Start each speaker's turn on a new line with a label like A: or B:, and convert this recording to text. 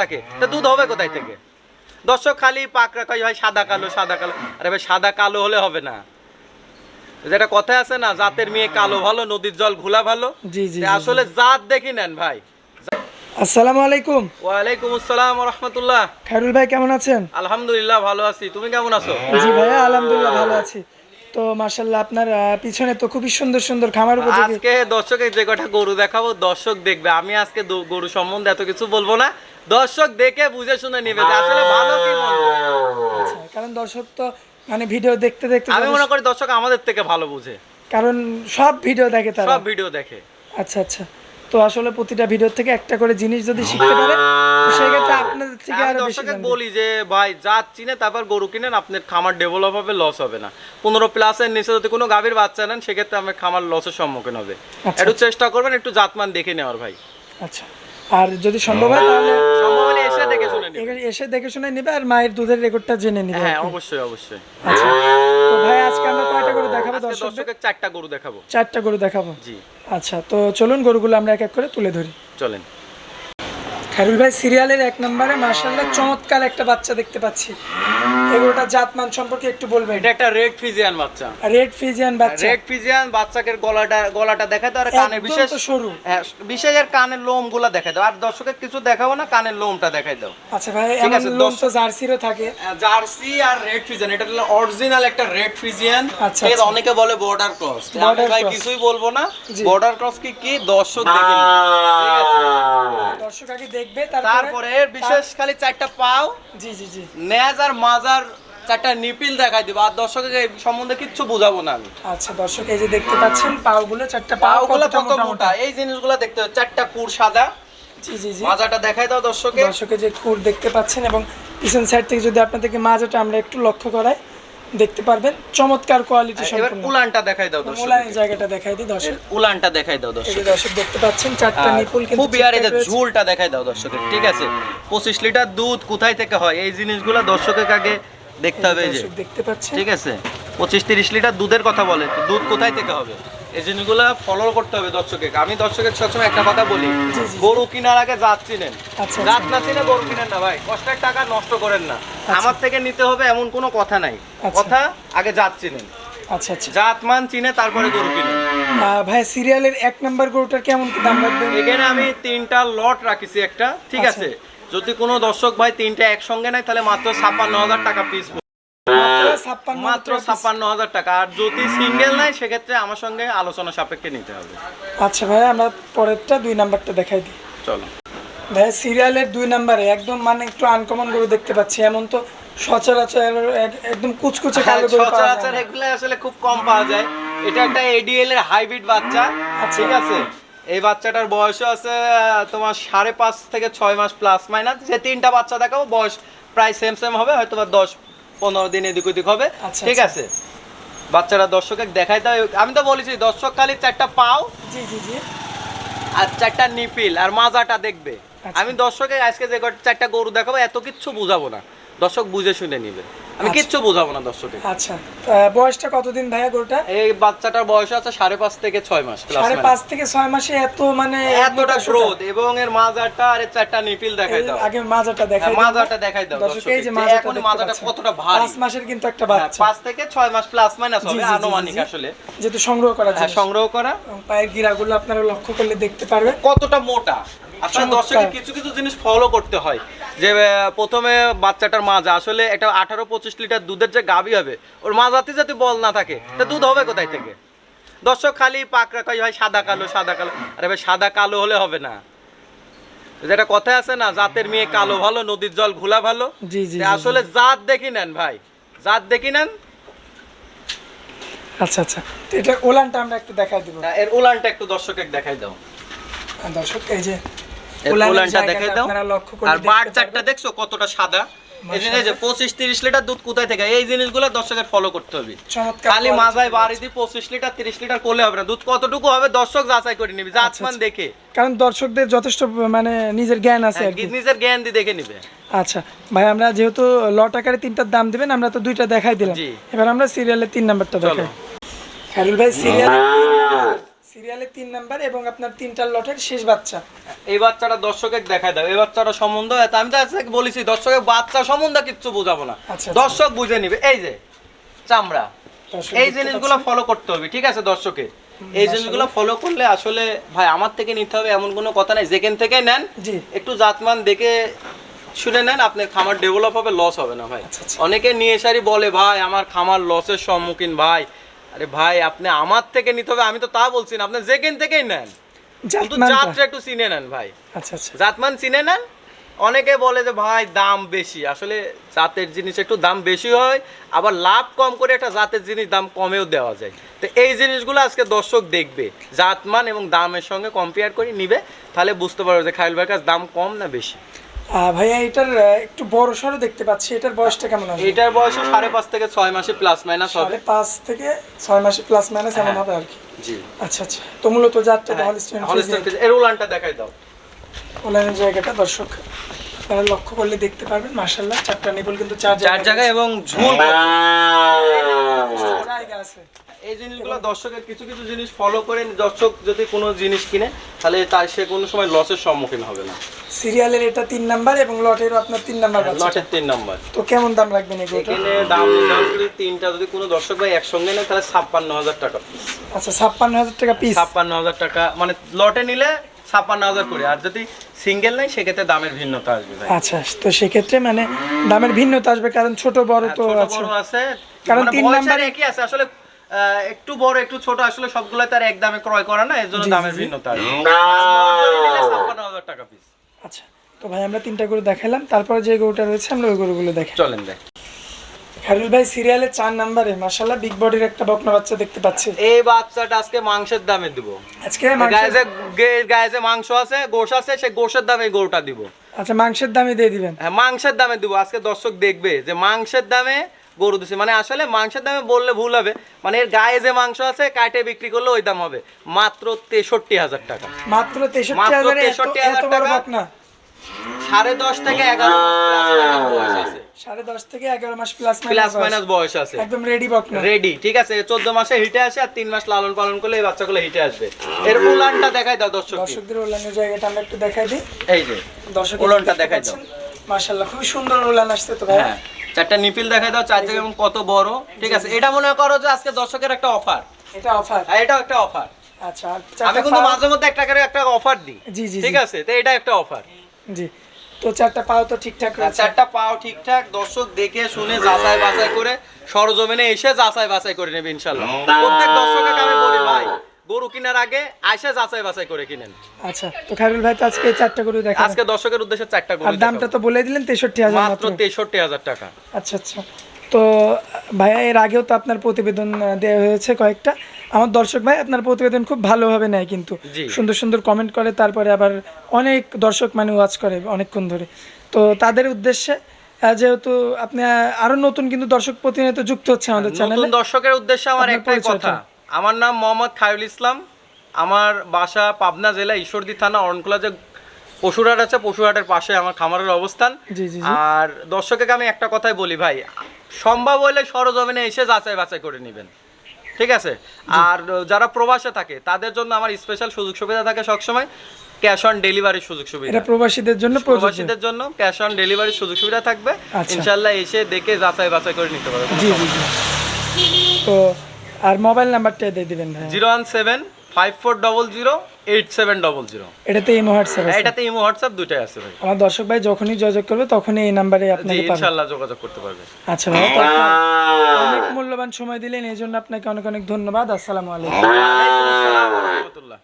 A: থাকে। তা দুধ হবে কোথায় থেকে? দর্শক খালি পাকড়া কয় ভাই সাদা কালো সাদা কালো। আরে ভাই সাদা কালো হলে হবে না। যেটা কথা আছে না জাতের মেয়ে কালো ভালো নদীর জল ঘোলা ভালো।
B: জি, জি,
A: আসলে জাত দেখি নেন ভাই।
B: আসসালামু আলাইকুম।
A: ওয়ালাইকুম আসসালাম রহমতুল্লাহ।
B: খায়রুল ভাই কেমন আছেন?
A: আলহামদুলিল্লাহ ভালো আছি। তুমি কেমন আছো?
B: জি ভাইয়া আলহামদুলিল্লাহ ভালো আছি। তো মার্শাল্লাহ আপনার পিছনে তো খুবই সুন্দর সুন্দর খামার উপযোগী।
A: আজকে দর্শকে যে কটা গরু দেখাবো দর্শক দেখবে। আমি আজকে গরু সম্বন্ধে এত কিছু বলব না। দর্শক দেখে বুঝে শুনে নিবে যে আসলে ভালো কি মন্দ।
B: আচ্ছা, কারণ দর্শক তো মানে ভিডিও দেখতে দেখতে
A: আমি মনে করি দর্শক আমাদের থেকে ভালো বুঝে।
B: কারণ সব ভিডিও দেখে তারা।
A: সব ভিডিও দেখে।
B: আচ্ছা আচ্ছা। তো আসলে প্রতিটা ভিডিও থেকে একটা করে জিনিস যদি শিখতে পারে তো সেক্ষেত্রে আপনাদের থেকে আরও বেশি
A: দর্শকে বলি যে ভাই জাত চিনে তারপর গরু কিনেন আপনার খামার ডেভেলপ হবে লস হবে না। পনেরো প্লাসের নিচে যদি কোনো গাভীর বাচ্চা নেন সেক্ষেত্রে আমার খামার লসের সম্মুখীন হবে।
B: আচ্ছা।
A: একটু চেষ্টা করবেন একটু জাতমান দেখে নেওয়ার ভাই।
B: আচ্ছা। আর যদি সম্ভব হয় তাহলে
A: সম্ভব হলে এসে দেখে শুনে নিবে।
B: এসে দেখে শুনে নিবে আর মায়ের দুধের রেকর্ডটা জেনে নিবে
A: হ্যাঁ অবশ্যই অবশ্যই।
B: আচ্ছা তো ভাই আজকে আমরা কয়টা করে দেখাবো? দর্শকদের?
A: চারটা গরু দেখাবো।
B: চারটা গরু দেখাবো?
A: জি।
B: আচ্ছা তো চলুন গরুগুলো আমরা এক এক করে তুলে ধরি।
A: চলেন।
B: খায়রুল ভাই সিরিয়ালের এক নম্বরে মার্শাল্লাহ চমৎকার একটা বাচ্চা দেখতে পাচ্ছি। এগুলোটা জাতমান সম্পর্কে একটু বলবেন
A: এটা একটা রেড ফিজিয়ান বাচ্চা।
B: রেড ফিজিয়ান বাচ্চা।
A: রেড ফিজিয়ান বাচ্চাকে গলাটা গলাটা দেখায় আর কানের
B: একদম
A: বিশেষ
B: সরু।
A: হ্যাঁ, বিশেষ আর কানের লোমগুলা দেখাই দাও। আর দর্শকের কিছু দেখাবো না কানের লোমটা দেখাই দাও।
B: আচ্ছা ভাই
A: ঠিক
B: এমন
A: আছে,
B: লোম তো জার্সিরও থাকে।
A: জার্সি আর রেড ফিজিয়ান এটা হলো অরিজিনাল একটা রেড ফিজিয়ান
B: আচ্ছা,
A: এর
B: আচ্ছা।
A: অনেকে বলে বর্ডার ক্রস আমি ভাই কিছুই বলব না। বর্ডার ক্রস কি কি? দর্শক দেখে ঠিক আছে?
B: দর্শক আগে দেখবে তারপরে
A: বিশেষ খালি চারটা পাও
B: জি জি জি।
A: নেজ আর মাজার চারটা নিপিল দেখাই দিব আর দর্শকের এই সম্বন্ধে কিচ্ছু বুঝাবো না আমি।
B: আচ্ছা দর্শক এই যে দেখতে পাচ্ছেন পাওগুলো চারটা পাও
A: পাওগুলো কত
B: মোটা?
A: এই জিনিসগুলো দেখতে হবে চারটা কুর সাদা।
B: জি জি জি।
A: মাজাটা দেখাই দাও দর্শকে
B: দর্শকে যে খুর দেখতে পাচ্ছেন এবং পিছন সাইড থেকে যদি আপনাদেরকে মাজাটা আমরা একটু লক্ষ্য করাই দেখতে পারবেন। চমৎকার কোয়ালিটি
A: এবার উলানটা দেখাই দাও দর্শক
B: উলানের জায়গাটা দেখাই দিই দর্শক।
A: উলানটা দেখাই দাও দর্শক
B: এই দর্শক দেখতে পাচ্ছেন চারটা নিপুল কিন্তু
A: খুব ইয়ার এই
B: রয়েছে।
A: ঝুলটা দেখাই দাও দর্শক ঠিক আছে? পঁচিশ লিটার দুধ কোথায় থেকে হয়? এই জিনিসগুলো দর্শকের আগে দেখতে হবে এই যে।
B: দর্শক দেখতে পাচ্ছেন।
A: ঠিক আছে? পঁচিশ তিরিশ লিটার দুধের কথা বলে দুধ কোথায় থেকে হবে? এই জিনিসগুলো ফলো করতে হবে দর্শককে। আমি দর্শকের সবসময় একটা কথা বলি। গরু কিনার আগে জাত চিনেন।
B: আচ্ছা,
A: জাত না চিনে গরু কিনেন না ভাই। কষ্টের টাকা নষ্ট করেন না। আমার থেকে নিতে হবে এমন কোনো কথা নাই।
B: আচ্ছা।
A: কথা আগে জাত চিনেন।
B: আচ্ছা আচ্ছা।
A: জাত মান চিনে তারপরে গরু কিনেন।
B: ভাই সিরিয়ালের এক নাম্বার গরুটার কেমন দাম রাখবেন?
A: এখানে আমি তিনটা লট রাখিছি একটা ঠিক
B: আচ্ছা।
A: আছে? যদি কোনো দর্শক ভাই তিনটা একসঙ্গে নেয় তাহলে মাত্র ছাপ্পান্ন হাজার টাকা পিস
B: ছাপ্পান্ন
A: মাত্র ছাপ্পান্ন হাজার টাকা। আর যদি সিঙ্গেল নাই সেক্ষেত্রে আমার সঙ্গে আলোচনা সাপেক্ষে নিতে হবে।
B: আচ্ছা ভাই আমরা পরেরটা দুই নাম্বারটা দেখাই দিই।
A: চলো।
B: ভাই সিরিয়ালের দুই নাম্বারে একদম মানে একটু আনকমন গরু দেখতে পাচ্ছি। এমন তো সচরাচর একদম কুচকুচে কালো গরু
A: সচরাচর এগুলো আসলে খুব কম পাওয়া যায়। এটা একটা এডিএল এর হাইব্রিড বাচ্চা
B: আচ্ছা।
A: ঠিক আছে? এই বাচ্চাটার বয়সও আছে তোমার সাড়ে পাঁচ থেকে ছয় মাস প্লাস মাইনাস যে তিনটা বাচ্চা দেখাবো বয়স প্রায় সেম সেম হবে হয়তো বা দশ পনেরো দিন এদিক ওদিক হবে।
B: আচ্ছা,
A: ঠিক
B: আচ্ছা।
A: আছে? বাচ্চারা দর্শকে দেখাই দাও। আমি তো বলেছি দর্শক খালি চারটা পাও
B: জি জি জি।
A: আর চারটা নিপিল আর মাজাটা দেখবে।
B: আচ্ছা।
A: আমি দর্শকের আজকে যে চারটা গরু দেখাবো এত কিচ্ছু বুঝাবো না। দর্শক বুঝে শুনে নিবে। আমি
B: আচ্ছা।
A: কিচ্ছু বুঝাবো না দর্শকে
B: আচ্ছা। বয়সটা কতদিন ভাইয়া গরুটা?
A: এই বাচ্চাটার বয়স আছে সাড়ে পাঁচ থেকে ছয় মাস
B: সাড়ে পাঁচ থেকে ছয় মাসে এত মানে
A: এতটা। গ্রোথ এবং এর মাজাটা আর চারটা নিপিল দেখাই দাও।
B: আগে মাজাটা দেখাই
A: হ্যাঁ, মাজাটা দেখাই দাও
B: দর্শক এই যে মাজাটা
A: এখন মাজাটা কতটা ভারী।
B: পাঁচ মাসের কিন্তু একটা
A: হ্যাঁ,
B: বাচ্চা।
A: পাঁচ থেকে ছয় মাস প্লাস মাইনাস হবে আনুমানিক আসলে।
B: যেহেতু সংগ্রহ করা
A: হ্যাঁ
B: যায়
A: সংগ্রহ করা।
B: পায়ের গিরাগুলো আপনারা লক্ষ্য করলে দেখতে পারবেন।
A: কতটা মোটা? আসলে দর্শকের কিছু কিছু জিনিস ফলো করতে হয়। যে প্রথমে বাচ্চাটার মাজা আসলে এটা আঠারো পঁচিশ লিটার দুধের যে গাভী হবে ওর মাজাতে যাতে বল না থাকে তা দুধ হবে কোথায় থেকে? দর্শক খালি পাকড়া কয় ভাই সাদা কালো সাদা কালো। আরে ভাই সাদা কালো হলে হবে না। যেটা কথা আছে না জাতের মেয়ে কালো ভালো নদীর জল ঘোলা ভালো। আসলে জাত দেখি নেন ভাই। জাত দেখি নেন।
B: আচ্ছা আচ্ছা। এটা ওলানটা আমরা একটু দেখাই দিব।
A: এর উলানটা একটু দর্শকের দেখাই দাও।
B: দর্শক এই যে
A: এর
B: ওলানের
A: উলানটা
B: জায়গাটা
A: দেখাই দাও।
B: আপনারা লক্ষ্য করে
A: আর বার চারটা দেখছ কতটা সাদা? এই যে যে পঁচিশ তিরিশ লিটার দুধ কোথায় থেকে? এই জিনিসগুলো দর্শকের ফলো করতে হবে। খালি মাজায় বাড়ি দিয়ে পঁচিশ লিটার তিরিশ লিটার করলে হবে না। দুধ কতটুকু হবে দর্শক যাচাই করে নিবি জাতমান। দেখে।
B: কারণ দর্শকদের যথেষ্ট মানে নিজের জ্ঞান আছে আর কি।
A: হ্যাঁ, নিজের জ্ঞান দিয়ে দেখে নিবে।
B: আচ্ছা ভাই আমরা যেহেতু লট আকারে তিনটার দাম দিবেন আমরা তো দুইটা দেখাই দিলাম। এবার আমরা সিরিয়ালের তিন নাম্বারটা। দেখাই। হ্যারুল ভাই সিরিয়াল সিরিয়ালে তিন নাম্বার এবং আপনার তিনটার লটের শেষ বাচ্চা।
A: এই বাচ্চাটা দর্শকের দেখায় দাও। এই বাচ্চাটা সম্বন্ধ আমি তো আজকে বলেছি দর্শকের বাচ্চা সম্বন্ধে কিচ্ছু বোঝাবো না।
B: আচ্ছা, আচ্ছা।
A: দর্শক বুঝে নিবে। এই যে চামড়া। এই জিনিসগুলো ফলো করতে হবে ঠিক আছে দর্শকের? এই জিনিসগুলো ফলো করলে আসলে ভাই আমার থেকে নিতে হবে এমন কোনো কথা নাই। যেখান থেকে নেন একটু জাতমান দেখে শুনে নেন আপনার খামার ডেভেলপ হবে লস হবে না ভাই।
B: আচ্ছা।
A: অনেকে নিয়ে এসারই বলে ভাই আমার খামার লসের সম্মুখীন ভাই। আরে ভাই আপনি আমার থেকে নিতে হবে আমি তো তা বলছি না। আপনি যেখান থেকেই নেন। জাতটা একটু চিনে নেন ভাই।
B: আচ্ছা আচ্ছা।
A: জাতমান চিনে নেন। অনেকে বলে যে ভাই দাম বেশি। আসলে জাতের জিনিস একটু দাম বেশি হয় আবার লাভ কম করে একটা জাতের জিনিস দাম কমেও দেওয়া যায়। তো এই জিনিসগুলো আজকে দর্শক দেখবে। জাতমান এবং দামের সঙ্গে কম্পেয়ার করে নিবে তাহলে বুঝতে পারবে যে খাইল ভাইয়ের কাছে দাম কম না বেশি।
B: ভাইয়া এটার একটু বড় সড়ো দেখতে পাচ্ছি। এটার বয়সটা কেমন আছে
A: এটার বয়স সাড়ে পাঁচ থেকে ছয় মাসে প্লাস মাইনাস হবে।
B: পাঁচ থেকে ছয় মাসে প্লাস মাইনাস এমন হবে আর কি?
A: জি।
B: আচ্ছা আচ্ছা। তো মূলত
A: হ্যাঁ,
B: হলিস্টেন
A: হলিস্টাইন ফ্রিজ- এর উলানটা দেখাই দাও।
B: ওলানের জায়গাটা দর্শক তারা লক্ষ্য করলে দেখতে পারবেন মার্শাল্লাহ চারটা নিবল কিন্তু চার
A: জায়গায় এবং ঝুল
B: জায়গা আছে।
A: এই জিনিসগুলো দর্শকের কিছু কিছু জিনিস ফলো করে দর্শক যদি কোনো জিনিস কিনে তাহলে তার সে কোনো সময় লসের সম্মুখীন হবে না।
B: সিরিয়ালের এটা তিন নাম্বার এবং লটেরও আপনার তিন নাম্বার
A: লটের তিন নাম্বার
B: তো কেমন দাম রাখবেন
A: এখানে দাম তিনটা যদি কোনো দর্শক ভাই একসঙ্গে নেয় তাহলে ছাপ্পান্ন হাজার টাকা
B: আচ্ছা ছাপ্পান্ন হাজার টাকা পিস
A: ছাপ্পান্ন হাজার টাকা মানে লটে নিলে ছাপ্পান্ন হাজার করে আর যদি সিঙ্গেল নেয় সেক্ষেত্রে দামের ভিন্নতা আসবে
B: আচ্ছা তো সেক্ষেত্রে মানে দামের ভিন্নতা আসবে কারণ ছোট বড়
A: হ্যাঁ,
B: তো আছে। কারণ
A: মানে
B: তিন নাম্বার
A: একই আছে আসলে একটু বড় একটু ছোট আসলে সবগুলো তার এক দামে ক্রয় করা না এর জন্য দামের ভিন্নতা ছাপ্পান্ন হাজার টাকা পিস
B: আচ্ছা তো ভাই আমরা তিনটা গরু দেখালাম তারপরে যে গরুটা রয়েছে আমরা ওই গরুগুলো দেখাই।
A: চলেন দেখ।
B: খারুল ভাই সিরিয়ালে চার নাম্বারে মাশাল্লাহ বিগ বডির একটা বকনা বাচ্চা দেখতে পাচ্ছি।
A: এই বাচ্চাটা আজকে মাংসের দামে দিব।
B: আজকে মাংস-
A: গায়ে যে গায়ে যে মাংস আছে গোশ আছে সেই গোশের দামে গরুটা দিব।
B: আচ্ছা মাংসের দামে দিয়ে দিবেন।
A: হ্যাঁ মাংসের দামে দিব। আজকে দর্শক দেখবে যে মাংসের দামে গরু দিছে। মানে আসলে মাংসের দামে বললে ভুল হবে। মানে এর গায়ে যে মাংস আছে কাটে বিক্রি করলে ওই দাম হবে। মাত্র তেষট্টি হাজার টাকা।
B: মাত্র তেষট্টি হাজারে এত
A: 63,000
B: এত বড়
A: টাকা। সাড়ে দশ থেকে এগারো বয়স আছে।
B: সাড়ে দশ থেকে এগারো মাস প্লাস
A: প্লাস মাইনাস বয়স। আছে।
B: একদম রেডি বকনা।
A: রেডি ঠিক আছে। চোদ্দ মাসে হিটে আসে আর তিন মাস লালন পালন করলে এই বাচ্চাগুলো হিটে আসবে। এর উলানটা দেখাই দাও দর্শক
B: দর্শকদের ওলানের জায়গাটা আমরা একটু দেখাই দিই।
A: এই যে
B: দর্শক
A: ওলানটা দেখাই দাও
B: মাশাল্লাহ খুবই সুন্দর ওলান আসছে তো ভাই।
A: হ্যাঁ। চারটা নিপিল দেখাই দাও চার জায়গায় এবং কত বড়। ঠিক আছে এটা মনে করো যে আজকে দর্শকের একটা অফার
B: এটা অফার
A: আর এটাও একটা অফার
B: আচ্ছা
A: আমি কিন্তু মাঝে মধ্যে একটা করে একটা অফার দিই।
B: জি, জি,
A: ঠিক আছে তো এটা একটা অফার
B: জি তো চারটা পাও তো ঠিকঠাক রয়েছে।
A: চারটা পাও ঠিকঠাক দর্শক দেখে শুনে যাচাই বাছাই করে সরজমিনে এসে যাচাই বাছাই করে নেবে ইনশাল্লাহ। প্রত্যেক দর্শককে আমি বলি ভাই গরু কেনার আগে আইসা যাচাই বাছাই করে কিনেন।
B: আচ্ছা তো খায়রুল ভাই তো আজকে চারটা গরু দেখা
A: আজকে দর্শকের উদ্দেশ্যে চারটা গরু
B: আর দামটা তো বলে দিলেন তেষট্টি হাজার
A: মাত্র তেষট্টি হাজার টাকা।
B: আচ্ছা আচ্ছা। তো ভাইয়া এর আগেও তো আপনার প্রতিবেদন দেওয়া হয়েছে কয়েকটা। আমার দর্শক ভাই আপনার প্রতিবেদন খুব ভালোভাবে নেয় কিন্তু। সুন্দর সুন্দর কমেন্ট করে তারপরে আবার অনেক দর্শক মানে ওয়াচ করে অনেকক্ষণ ধরে। তো তাদের উদ্দেশ্যে যেহেতু আপনি আরও নতুন কিন্তু দর্শক প্রতিনিয়ত যুক্ত হচ্ছে আমাদের চ্যানেলে
A: দর্শকের উদ্দেশ্যে আমার একটাই কথা আমার নাম মোহাম্মদ খায়রুল ইসলাম। আমার বাসা পাবনা জেলা ঈশ্বরদী থানা অরণকুলা যে পশুরহাট আছে পশুরহাটের পাশে আমার খামারের অবস্থান। আর দর্শককে আমি একটা কথাই বলি ভাই সম্ভব হলে সরজমিনে এসে যাচাই বাছাই করে নেবেন। ঠিক আছে? আর যারা প্রবাসে থাকে তাদের জন্য আমার স্পেশাল সুযোগ সুবিধা থাকে সবসময় ক্যাশ অন ডেলিভারির সুযোগ সুবিধা।
B: এটা প্রবাসীদের জন্য
A: প্রবাসীদের জন্য ক্যাশ অন ডেলিভারির সুযোগ সুবিধা থাকবে।
B: আচ্ছা।
A: ইনশাল্লাহ এসে দেখে যাচাই বাছাই করে নিতে পারবে
B: জি জি জি। তো আর মোবাইল নাম্বারটা দিয়ে দিবেন ভাই
A: zero one seven five four double zero eight seven double zero.
B: এটাতে ইমো হোয়াটসঅ্যাপ আছে।
A: এটাতে ইমো হোয়াটসঅ্যাপ দুটাই আছে ভাই।
B: আমার দর্শক ভাই যখনই যোগাযোগ করবে তখনই এই নাম্বারে
A: আপনি
B: আপনাকে পাবে
A: ইনশাল্লাহ যোগাযোগ করতে পারবে।
B: আচ্ছা ভাই অনেক মূল্যবান সময় দিলেন এই জন্য আপনাকে অনেক অনেক ধন্যবাদ। আসসালামু আলাইকুম।
A: ওয়ালাইকুম ওয়া রাহমাতুল্লাহ।